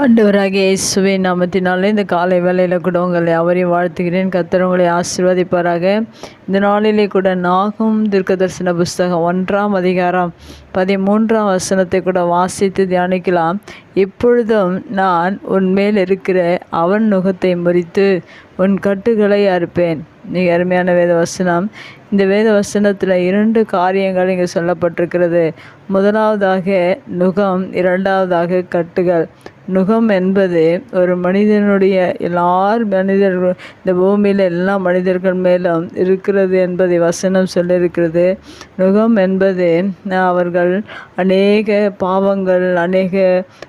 ஆண்டவராகிய இயேசுவே நாமத்தினாலே இந்த காலை வேலையில் கூட உங்களை அவரையும் வாழ்த்துகிறேன். கர்த்தர் உங்களை ஆசீர்வதிப்பாராக. இந்த நாளிலே கூட நாகும் தீர்க்கதரிசன புஸ்தகம் ஒன்றாம் அதிகாரம் பதிமூன்றாம் வசனத்தை கூட வாசித்து தியானிக்கலாம். இப்பொழுதும் நான் உன் மேல் இருக்கிற அவன் நுகத்தை முறித்து உன் கட்டுகளை அறுப்பேன். மிக அருமையான வேத வசனம். இந்த வேத வசனத்தில் இரண்டு காரியங்கள் இங்கே சொல்லப்பட்டிருக்கிறது. முதலாவதாக நுகம் இரண்டாவதாக கட்டுகள். நுகம் என்பது ஒரு மனிதனுடைய எல்லார் மனிதர்கள் இந்த பூமியில் எல்லா மனிதர்கள் மேலும் இருக்கிறது என்பதை வசனம் சொல்லியிருக்கிறது. நுகம் என்பது அவர்கள் அநேக பாவங்கள் அநேக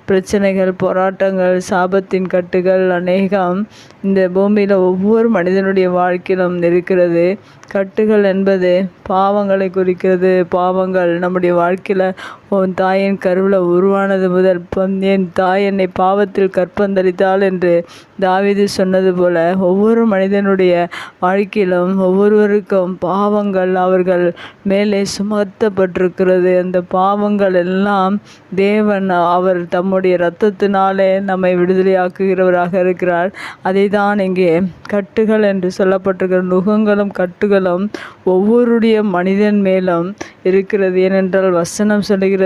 பிரச்சனைகள் போராட்டங்கள் சாபத்தின் கட்டுகள் அநேகம் இந்த பூமியில் ஒவ்வொரு மனிதனுடைய வாழ்க்கையிலும் இருக்கிறது. கட்டுகள் என்பது பாவங்களை குறிக்கிறது. பாவங்கள் நம்முடைய வாழ்க்கையில் உன் தாயின் கருவில் உருவானது முதல் என் தாய் என்னை பாவத்தில் கற்பந்தளித்தாள் என்று தாவிது சொன்னது போல ஒவ்வொரு மனிதனுடைய வாழ்க்கையிலும் ஒவ்வொருவருக்கும் பாவங்கள் அவர்கள் மேலே சுமத்தப்பட்டிருக்கிறது. அந்த பாவங்கள் எல்லாம் தேவன் அவர் தம்முடைய இரத்தத்தினாலே நம்மை விடுதலையாக்குகிறவராக இருக்கிறார். அதை தான் இங்கே கட்டுகள் என்று சொல்லப்பட்டிருக்கிற நுகங்களும் கட்டுகளும் ஒவ்வொருடைய மனிதன் மேலும் இருக்கிறது. ஏனென்றால் வசனம் சொல்லுகிறது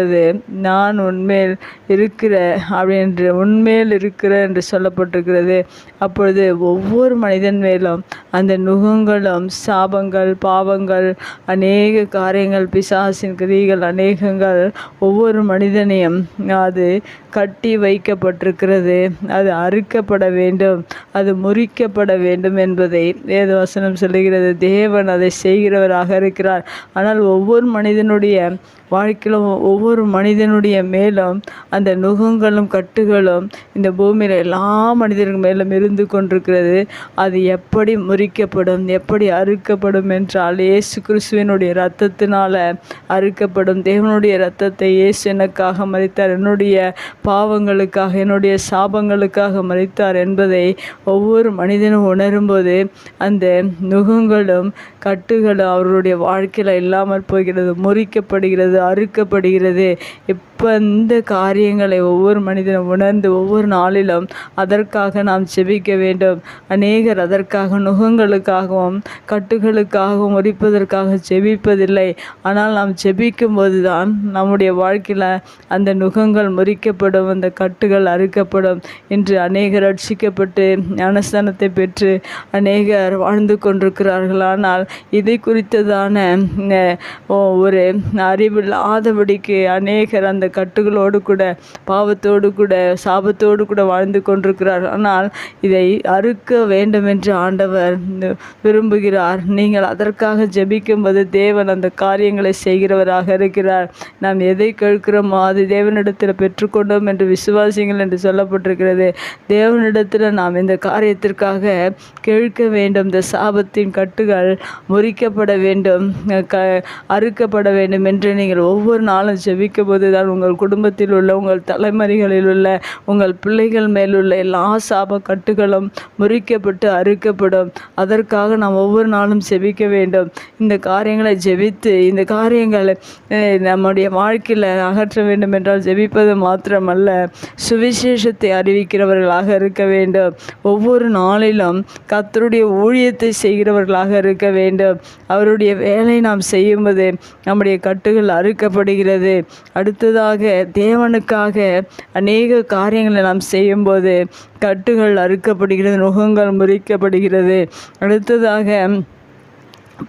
நான் உண்மையில் இருக்கிற அப்படின்ற உண்மையில் இருக்கிற என்று சொல்லப்பட்டிருக்கிறது. அப்பொழுது ஒவ்வொரு மனிதன் மேலும் அந்த நுகங்களும் சாபங்கள் பாவங்கள் அநேக காரியங்கள் பிசாசின் கிரிகள் அநேகங்கள் ஒவ்வொரு மனிதனையும் அது கட்டி வைக்கப்பட்டிருக்கிறது. அது அறுக்கப்பட வேண்டும் அது முறிக்கப்பட வேண்டும் என்பதை வேதவசனம் சொல்லுகிறது. தேவன் அதை செய்கிறவராக இருக்கிறார். ஆனால் ஒவ்வொரு மனிதனுடைய வாழ்க்கையிலும் ஒவ்வொரு ஒவ்வொரு மனிதனுடைய மேலும் அந்த நுகங்களும் கட்டுகளும் இந்த பூமியில் எல்லா மனிதர்கள் மேலும் இருந்து கொண்டிருக்கிறது. அது எப்படி முறிக்கப்படும் எப்படி அறுக்கப்படும் என்றால் இயேசு கிறிஸ்துவனுடைய இரத்தத்தினால அறுக்கப்படும். தேவனுடைய இரத்தத்தை இயேசு எனக்காக மறித்தார் என்னுடைய பாவங்களுக்காக என்னுடைய சாபங்களுக்காக மறித்தார் என்பதை ஒவ்வொரு மனிதனும் உணரும்போது அந்த நுகங்களும் கட்டுகளும் அவர்களுடைய வாழ்க்கையில் இல்லாமல் போகிறது முறிக்கப்படுகிறது அறுக்கப்படுகிறது. இப்போ இந்த காரியங்களை ஒவ்வொரு மனிதனும் உணர்ந்து ஒவ்வொரு நாளிலும் அதற்காக நாம் செபிக்க வேண்டும். அநேகர் அதற்காக நுகங்களுக்காகவும் கட்டுகளுக்காகவும் முறிப்பதற்காக செபிப்பதில்லை ஆனால் நாம் செபிக்கும் போது தான் நம்முடைய வாழ்க்கையில் அந்த நுகங்கள் முறிக்கப்படும் அந்த கட்டுகள் அறுக்கப்படும் என்று அநேகர் ரட்சிக்கப்பட்டு ஞானஸ்தானத்தை பெற்று அநேகர் வாழ்ந்து கொண்டிருக்கிறார்கள். ஆனால் இதை குறித்ததான ஒரு அறிவில்லாதபடிக்கு அநேகர் அந்த கட்டுகளோடு கூட பாவத்தோடு கூட சாபத்தோடு கூட வாழ்ந்து கொண்டிருக்கிறார். ஆனால் இதை அறுக்க வேண்டும் என்று ஆண்டவர் விரும்புகிறார். நீங்கள் அதற்காக ஜெபிக்கும்போது தேவன் அந்த காரியங்களை செய்கிறவராக இருக்கிறார். நாம் எதை கேட்கிறோமோ அது தேவனிடத்தில் பெற்றுக்கொண்டோம் என்று விசுவாசிங்கள் என்று சொல்லப்பட்டிருக்கிறது. தேவனிடத்தில் நாம் இந்த காரியத்திற்காக கேட்க வேண்டும். இந்த சாபத்தின் கட்டுகள் முறிக்கப்பட வேண்டும் க அறுக்கப்பட வேண்டும் என்று நீங்கள் ஒவ்வொரு நாளும் ஜெபிக்கும் போது தான் உங்கள் குடும்பத்தில் உள்ள உங்கள் தலைமுறைகளில் உள்ள உங்கள் பிள்ளைகள் மேலுள்ள எல்லா சாப கட்டுகளும் முறிக்கப்பட்டு அறுக்கப்படும். அதற்காக நாம் ஒவ்வொரு நாளும் ஜெபிக்க வேண்டும். இந்த காரியங்களை ஜெபித்து இந்த காரியங்களை நம்முடைய வாழ்க்கையில் அகற்ற வேண்டும் என்றால் ஜெபிப்பது மாத்திரமல்ல. சுவிசேஷத்தை அறிவிக்கிறவர்களாக இருக்க வேண்டும். ஒவ்வொரு நாளிலும் கத்தருடைய ஊழியத்தை செய்கிறவர்களாக இருக்க வேண்டும். அவருடைய வேலை நாம் செய்யும்போது நம்முடைய கட்டுகள் அறுக்கப்படுகிறது. அடுத்ததாக தேவனுக்காக அநேக காரியங்களை நாம் செய்யும்போது கட்டுகள் அறுக்கப்படுகிறது நுகங்கள் முறிக்கப்படுகிறது. அடுத்ததாக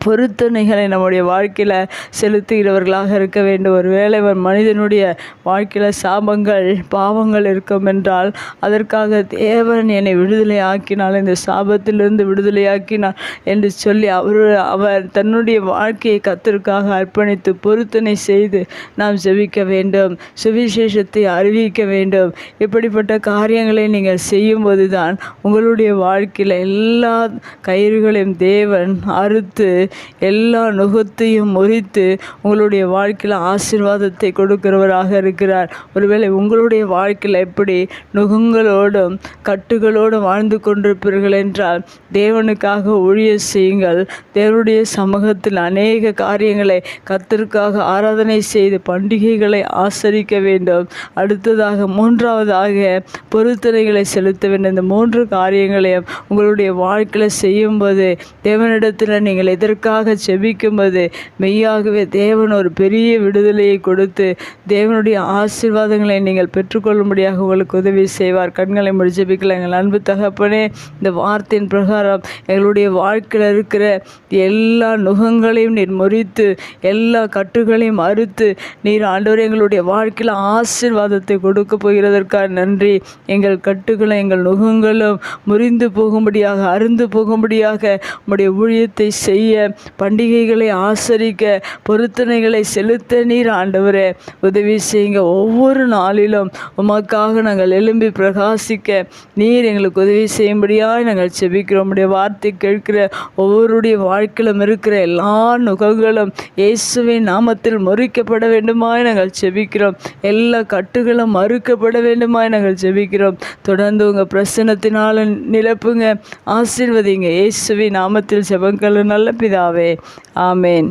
பொருத்தனைகளை நம்முடைய வாழ்க்கையில் செலுத்துகிறவர்களாக இருக்க வேண்டும். ஒரு வேளை மனிதனுடைய வாழ்க்கையில் சாபங்கள் பாவங்கள் இருக்கும் என்றால் அதற்காக தேவன் என்னை விடுதலை ஆக்கினால் இந்த சாபத்திலிருந்து விடுதலையாக்கினார் என்று சொல்லி அவர் அவர் தன்னுடைய வாழ்க்கையை கத்திற்காக அர்ப்பணித்து பொருத்தனை செய்து நாம் ஜெபிக்க வேண்டும். சுவிசேஷத்தை அறிவிக்க வேண்டும். இப்படிப்பட்ட காரியங்களை நீங்கள் செய்யும்போது தான் உங்களுடைய வாழ்க்கையில் எல்லா கயிறுகளையும் தேவன் அறுத்து எல்லா நுகத்தையும் முறித்து உங்களுடைய வாழ்க்கையில் ஆசீர்வாதத்தை கொடுக்கிறவராக இருக்கிறார். ஒருவேளை உங்களுடைய வாழ்க்கையில் எப்படி நுகங்களோடும் கட்டுகளோடும் வாழ்ந்து கொண்டிருப்பீர்கள் என்றால் தேவனுக்காக ஊழிய செய்யுங்கள். தேவனுடைய சமூகத்தில் அநேக காரியங்களை கத்திற்காக ஆராதனை செய்து பண்டிகைகளை ஆசரிக்க வேண்டும். அடுத்ததாக மூன்றாவதாக பொருத்தனைகளை செலுத்த வேண்டும். இந்த மூன்று காரியங்களையும் உங்களுடைய வாழ்க்கையில் செய்யும்போது தேவனிடத்தில் நீங்கள் அதற்காக செபிக்கும்போது மெய்யாகவே தேவன் ஒரு பெரிய விடுதலையை கொடுத்து தேவனுடைய ஆசீர்வாதங்களை நீங்கள் பெற்றுக்கொள்ளும்படியாக உங்களுக்கு உதவி செய்வார். கண்களை முடி ஜெபிக்கலாம் எங்கள் அன்பு தகப்பனே இந்த வார்த்தையின் பிரகாரம் எங்களுடைய வாழ்க்கையில் இருக்கிற எல்லா நுகங்களையும் நீர் முறித்து எல்லா கட்டுகளையும் அறுத்து நீர் ஆண்டவர் எங்களுடைய வாழ்க்கையில் ஆசீர்வாதத்தை கொடுக்க போகிறதற்காக நன்றி. எங்கள் கட்டுகளும் எங்கள் நுகங்களும் முறிந்து போகும்படியாக அருந்து போகும்படியாக உங்களுடைய ஊழியத்தை செய்ய பண்டிகைகளை ஆசரிக்க பொருத்தனைகளை செலுத்த நீர் ஆண்டவரே. உதவி செய்யுங்க. ஒவ்வொரு நாளிலும் உமக்காக நாங்கள் எழும்பி பிரகாசிக்க நீர் எங்களுக்கு உதவி செய்யும்படியாக நாங்கள் செபிக்கிறோம் உடைய வார்த்தை கேட்கிற ஒவ்வொருடைய வாழ்க்கையிலும் இருக்கிற எல்லா நுகங்களும் இயேசுவின் நாமத்தில் முறிக்கப்பட வேண்டுமாய் நாங்கள் செபிக்கிறோம் எல்லா கட்டுகளும் மறுக்கப்பட வேண்டுமாய் நாங்கள் ஜெபிக்கிறோம். தொடர்ந்து உங்கள் பிரசனத்தினால நிரப்புங்க. ஆசீர்வதிங்க. இயேசுவின் நாமத்தில் செபங்கள் நல்ல பிதாவே ஆமேன்.